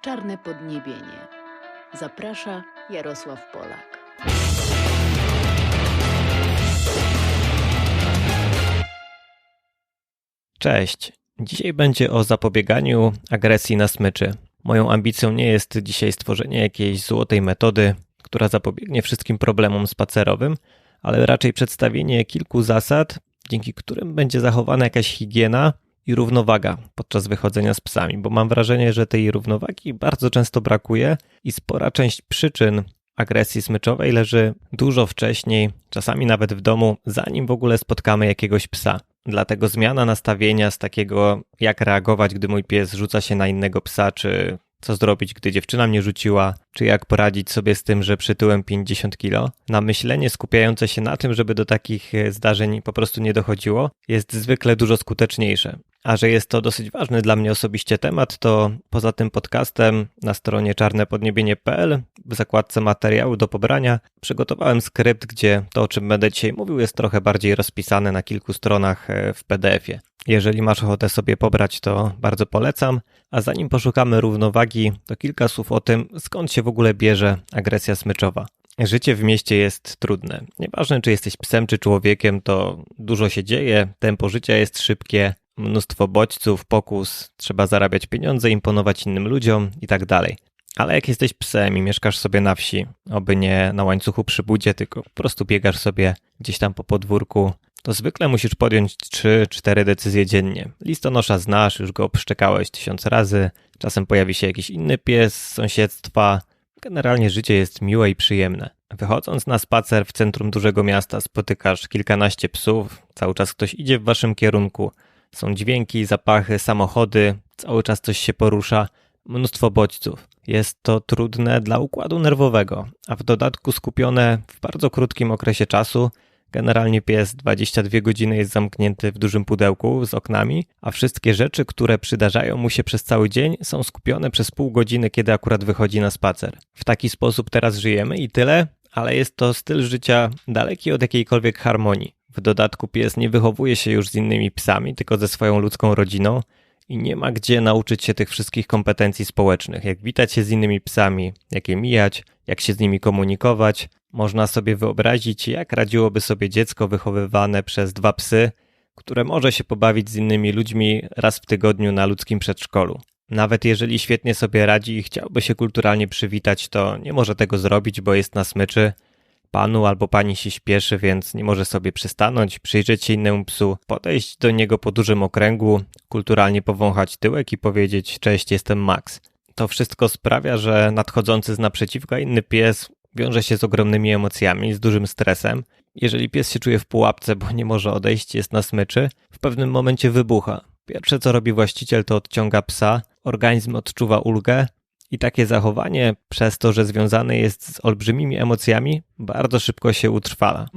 Czarne podniebienie. Zaprasza Jarosław Polak. Cześć. Dzisiaj będzie o zapobieganiu agresji na smyczy. Moją ambicją nie jest dzisiaj stworzenie jakiejś złotej metody, która zapobiegnie wszystkim problemom spacerowym, ale raczej przedstawienie kilku zasad, dzięki którym będzie zachowana jakaś higiena i równowaga podczas wychodzenia z psami, bo mam wrażenie, że tej równowagi bardzo często brakuje i spora część przyczyn agresji smyczowej leży dużo wcześniej, czasami nawet w domu, zanim w ogóle spotkamy jakiegoś psa. Dlatego zmiana nastawienia z takiego, jak reagować, gdy mój pies rzuca się na innego psa, czy co zrobić, gdy dziewczyna mnie rzuciła, czy jak poradzić sobie z tym, że przytyłem 50 kilo, na myślenie skupiające się na tym, żeby do takich e, zdarzeń po prostu nie dochodziło, jest zwykle dużo skuteczniejsze. A że jest to dosyć ważny dla mnie osobiście temat, to poza tym podcastem na stronie czarnepodniebienie.pl w zakładce materiału do pobrania przygotowałem skrypt, gdzie to, o czym będę dzisiaj mówił, jest trochę bardziej rozpisane na kilku stronach e, w PDF-ie. Jeżeli masz ochotę sobie pobrać, to bardzo polecam. A zanim poszukamy równowagi, to kilka słów o tym, skąd się w ogóle bierze agresja smyczowa. Życie w mieście jest trudne. Nieważne, czy jesteś psem, czy człowiekiem, to dużo się dzieje, tempo życia jest szybkie, mnóstwo bodźców, pokus, trzeba zarabiać pieniądze, imponować innym ludziom i tak dalej. Ale jak jesteś psem i mieszkasz sobie na wsi, oby nie na łańcuchu przy budzie, tylko po prostu biegasz sobie gdzieś tam po podwórku, to zwykle musisz podjąć 3-4 decyzje dziennie. Listonosza znasz, już go obszczekałeś tysiąc razy, czasem pojawi się jakiś inny pies z sąsiedztwa. Generalnie życie jest miłe i przyjemne. Wychodząc na spacer w centrum dużego miasta, spotykasz kilkanaście psów, cały czas ktoś idzie w waszym kierunku. Są dźwięki, zapachy, samochody, cały czas coś się porusza, mnóstwo bodźców. Jest to trudne dla układu nerwowego, a w dodatku skupione w bardzo krótkim okresie czasu. Generalnie pies 22 godziny jest zamknięty w dużym pudełku z oknami, a wszystkie rzeczy, które przydarzają mu się przez cały dzień, są skupione przez pół godziny, kiedy akurat wychodzi na spacer. W taki sposób teraz żyjemy i tyle, ale jest to styl życia daleki od jakiejkolwiek harmonii. W dodatku pies nie wychowuje się już z innymi psami, tylko ze swoją ludzką rodziną i nie ma gdzie nauczyć się tych wszystkich kompetencji społecznych, jak witać się z innymi psami, jak je mijać, jak się z nimi komunikować. Można sobie wyobrazić, jak radziłoby sobie dziecko wychowywane przez dwa psy, które może się pobawić z innymi ludźmi raz w tygodniu na ludzkim przedszkolu. Nawet jeżeli świetnie sobie radzi i chciałby się kulturalnie przywitać, to nie może tego zrobić, bo jest na smyczy panu albo pani się śpieszy, więc nie może sobie przystanąć, przyjrzeć się innemu psu, podejść do niego po dużym okręgu, kulturalnie powąchać tyłek i powiedzieć: Cześć, jestem Max. To wszystko sprawia, że nadchodzący z naprzeciwka inny pies wiąże się z ogromnymi emocjami, z dużym stresem. Jeżeli pies się czuje w pułapce, bo nie może odejść, jest na smyczy, w pewnym momencie wybucha. Pierwsze co robi właściciel to odciąga psa, organizm odczuwa ulgę, i takie zachowanie, przez to, że związane jest z olbrzymimi emocjami, bardzo szybko się utrwala.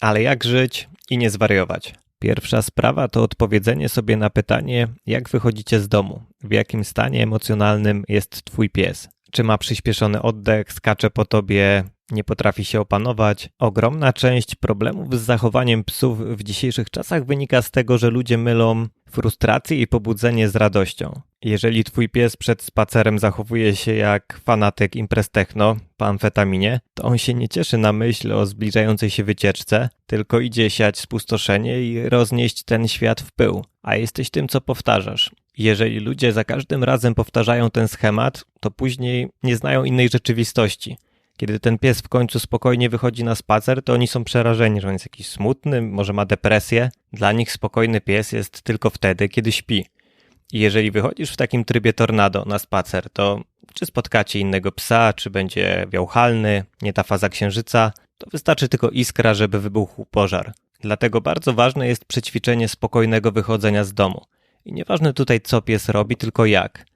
Ale jak żyć i nie zwariować? Pierwsza sprawa to odpowiedzenie sobie na pytanie, jak wychodzicie z domu, w jakim stanie emocjonalnym jest twój pies. Czy ma przyspieszony oddech, skacze po tobie, nie potrafi się opanować. Ogromna część problemów z zachowaniem psów w dzisiejszych czasach wynika z tego, że ludzie mylą frustrację i pobudzenie z radością. Jeżeli twój pies przed spacerem zachowuje się jak fanatyk imprez techno po amfetaminie, to on się nie cieszy na myśl o zbliżającej się wycieczce, tylko idzie siać spustoszenie i roznieść ten świat w pył, a jesteś tym, co powtarzasz. Jeżeli ludzie za każdym razem powtarzają ten schemat, to później nie znają innej rzeczywistości. Kiedy ten pies w końcu spokojnie wychodzi na spacer, to oni są przerażeni, że on jest jakiś smutny, może ma depresję. Dla nich spokojny pies jest tylko wtedy, kiedy śpi. I jeżeli wychodzisz w takim trybie tornado na spacer, to czy spotkacie innego psa, czy będzie wiałchalny, nie ta faza księżyca, to wystarczy tylko iskra, żeby wybuchł pożar. Dlatego bardzo ważne jest przećwiczenie spokojnego wychodzenia z domu. I nieważne tutaj co pies robi, tylko jak.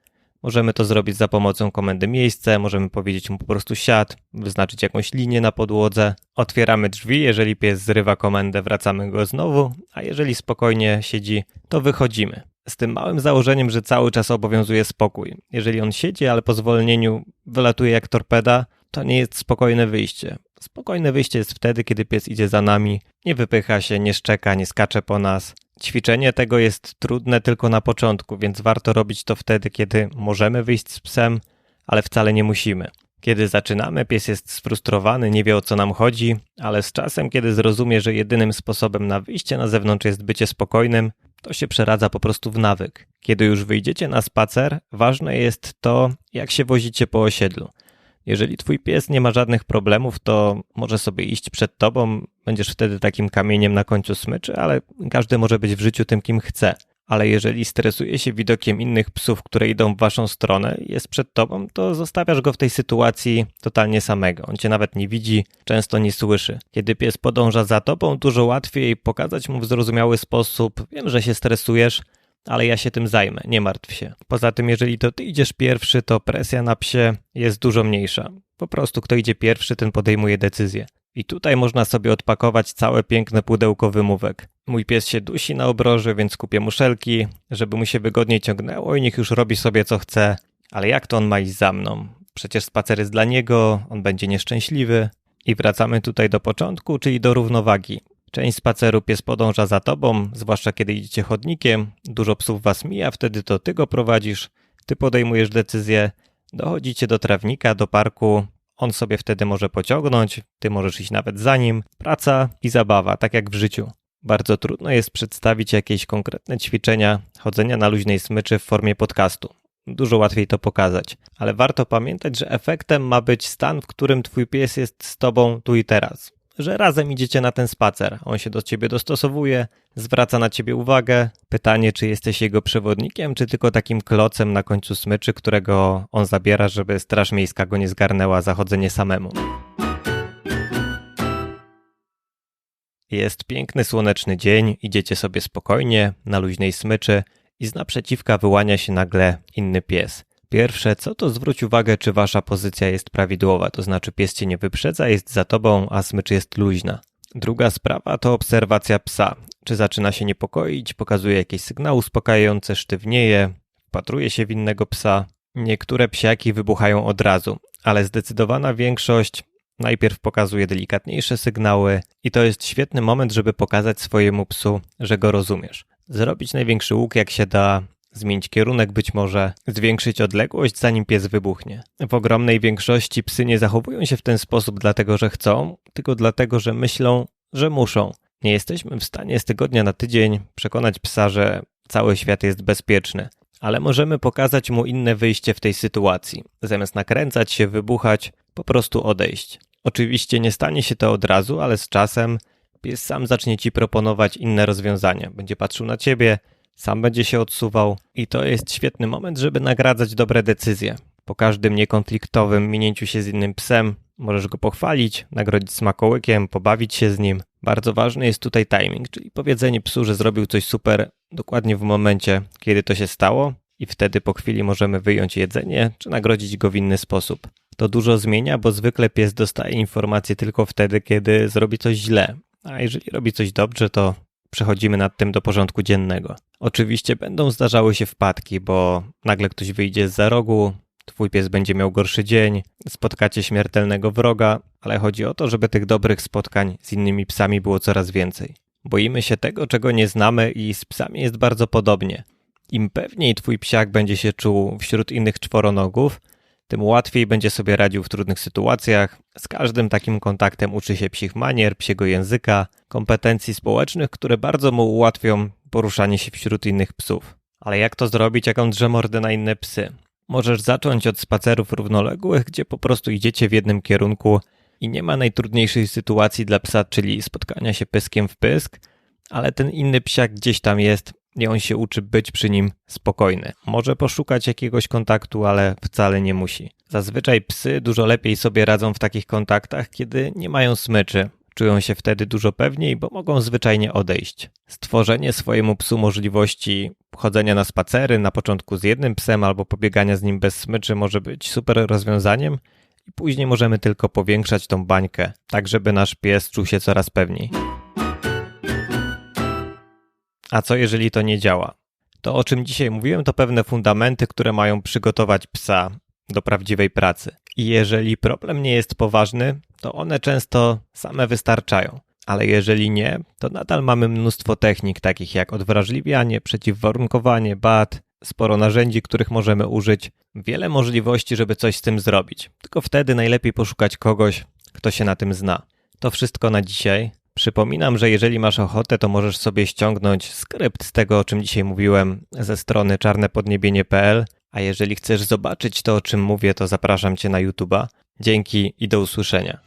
Możemy to zrobić za pomocą komendy miejsce, możemy powiedzieć mu po prostu siad, wyznaczyć jakąś linię na podłodze. Otwieramy drzwi, jeżeli pies zrywa komendę, wracamy go znowu, a jeżeli spokojnie siedzi, to wychodzimy. Z tym małym założeniem, że cały czas obowiązuje spokój. Jeżeli on siedzi, ale po zwolnieniu wylatuje jak torpeda, to nie jest spokojne wyjście. Spokojne wyjście jest wtedy, kiedy pies idzie za nami, nie wypycha się, nie szczeka, nie skacze po nas, Ćwiczenie tego jest trudne tylko na początku, więc warto robić to wtedy, kiedy możemy wyjść z psem, ale wcale nie musimy. Kiedy zaczynamy, pies jest sfrustrowany, nie wie o co nam chodzi, ale z czasem, kiedy zrozumie, że jedynym sposobem na wyjście na zewnątrz jest bycie spokojnym, to się przeradza po prostu w nawyk. Kiedy już wyjdziecie na spacer, ważne jest to, jak się wozicie po osiedlu. Jeżeli twój pies nie ma żadnych problemów, to może sobie iść przed tobą, będziesz wtedy takim kamieniem na końcu smyczy, ale każdy może być w życiu tym, kim chce. Ale jeżeli stresuje się widokiem innych psów, które idą w waszą stronę jest przed tobą, to zostawiasz go w tej sytuacji totalnie samego. On cię nawet nie widzi, często nie słyszy. Kiedy pies podąża za tobą, dużo łatwiej pokazać mu w zrozumiały sposób: Wiem, że się stresujesz, ale ja się tym zajmę, nie martw się. Poza tym, jeżeli to ty idziesz pierwszy, to presja na psie jest dużo mniejsza. Po prostu kto idzie pierwszy, ten podejmuje decyzję. I tutaj można sobie odpakować całe piękne pudełko wymówek. Mój pies się dusi na obroży, więc kupię muszelki, żeby mu się wygodniej ciągnęło i niech już robi sobie co chce. Ale jak to on ma iść za mną? Przecież spacer jest dla niego, on będzie nieszczęśliwy. I wracamy tutaj do początku, czyli do równowagi. Część spaceru pies podąża za tobą, zwłaszcza kiedy idziecie chodnikiem, dużo psów was mija, wtedy to ty go prowadzisz, ty podejmujesz decyzję, dochodzicie do trawnika, do parku, on sobie wtedy może pociągnąć, ty możesz iść nawet za nim. Praca i zabawa, tak jak w życiu. Bardzo trudno jest przedstawić jakieś konkretne ćwiczenia chodzenia na luźnej smyczy w formie podcastu. Dużo łatwiej to pokazać, ale warto pamiętać, że efektem ma być stan, w którym twój pies jest z tobą tu i teraz że razem idziecie na ten spacer. On się do ciebie dostosowuje, zwraca na ciebie uwagę. Pytanie, czy jesteś jego przewodnikiem, czy tylko takim klocem na końcu smyczy, którego on zabiera, żeby Straż Miejska go nie zgarnęła za chodzenie samemu. Jest piękny słoneczny dzień, idziecie sobie spokojnie, na luźnej smyczy i z naprzeciwka wyłania się nagle inny pies. Pierwsze, co to zwróć uwagę, czy wasza pozycja jest prawidłowa, to znaczy pies cię nie wyprzedza, jest za tobą, a smycz jest luźna. Druga sprawa to obserwacja psa. Czy zaczyna się niepokoić, pokazuje jakieś sygnały uspokajające, sztywnieje, wpatruje się w innego psa. Niektóre psiaki wybuchają od razu, ale zdecydowana większość najpierw pokazuje delikatniejsze sygnały i to jest świetny moment, żeby pokazać swojemu psu, że go rozumiesz. Zrobić największy łuk jak się da, zmienić kierunek być może, zwiększyć odległość, zanim pies wybuchnie. W ogromnej większości psy nie zachowują się w ten sposób dlatego, że chcą, tylko dlatego, że myślą, że muszą. Nie jesteśmy w stanie z tygodnia na tydzień przekonać psa, że cały świat jest bezpieczny, ale możemy pokazać mu inne wyjście w tej sytuacji. Zamiast nakręcać się, wybuchać, po prostu odejść. Oczywiście nie stanie się to od razu, ale z czasem pies sam zacznie ci proponować inne rozwiązania. Będzie patrzył na ciebie, sam będzie się odsuwał i to jest świetny moment, żeby nagradzać dobre decyzje. Po każdym niekonfliktowym minięciu się z innym psem możesz go pochwalić, nagrodzić smakołykiem, pobawić się z nim. Bardzo ważny jest tutaj timing, czyli powiedzenie psu, że zrobił coś super dokładnie w momencie, kiedy to się stało i wtedy po chwili możemy wyjąć jedzenie czy nagrodzić go w inny sposób. To dużo zmienia, bo zwykle pies dostaje informacje tylko wtedy, kiedy zrobi coś źle. A jeżeli robi coś dobrze, to przechodzimy nad tym do porządku dziennego. Oczywiście będą zdarzały się wpadki, bo nagle ktoś wyjdzie z za rogu, twój pies będzie miał gorszy dzień, spotkacie śmiertelnego wroga, ale chodzi o to, żeby tych dobrych spotkań z innymi psami było coraz więcej. Boimy się tego, czego nie znamy i z psami jest bardzo podobnie. Im pewniej twój psiak będzie się czuł wśród innych czworonogów, tym łatwiej będzie sobie radził w trudnych sytuacjach. Z każdym takim kontaktem uczy się psich manier, psiego języka, kompetencji społecznych, które bardzo mu ułatwią poruszanie się wśród innych psów. Ale jak to zrobić, jak on drze mordę na inne psy? Możesz zacząć od spacerów równoległych, gdzie po prostu idziecie w jednym kierunku i nie ma najtrudniejszej sytuacji dla psa, czyli spotkania się pyskiem w pysk, ale ten inny psiak gdzieś tam jest i on się uczy być przy nim spokojny. Może poszukać jakiegoś kontaktu, ale wcale nie musi. Zazwyczaj psy dużo lepiej sobie radzą w takich kontaktach, kiedy nie mają smyczy. Czują się wtedy dużo pewniej, bo mogą zwyczajnie odejść. Stworzenie swojemu psu możliwości chodzenia na spacery, na początku z jednym psem albo pobiegania z nim bez smyczy może być super rozwiązaniem i później możemy tylko powiększać tą bańkę, tak żeby nasz pies czuł się coraz pewniej. A co jeżeli to nie działa? To, o czym dzisiaj mówiłem, to pewne fundamenty, które mają przygotować psa do prawdziwej pracy. I jeżeli problem nie jest poważny, to one często same wystarczają. ale jeżeli nie, to nadal mamy mnóstwo technik takich jak odwrażliwianie, przeciwwarunkowanie, BAT, sporo narzędzi, których możemy użyć, wiele możliwości, żeby coś z tym zrobić. Tylko wtedy najlepiej poszukać kogoś, kto się na tym zna. To wszystko na dzisiaj. Przypominam, że jeżeli masz ochotę, to możesz sobie ściągnąć skrypt z tego, o czym dzisiaj mówiłem, ze strony czarnepodniebienie.pl, a jeżeli chcesz zobaczyć to, o czym mówię, to zapraszam Cię na YouTube'a. Dzięki i do usłyszenia.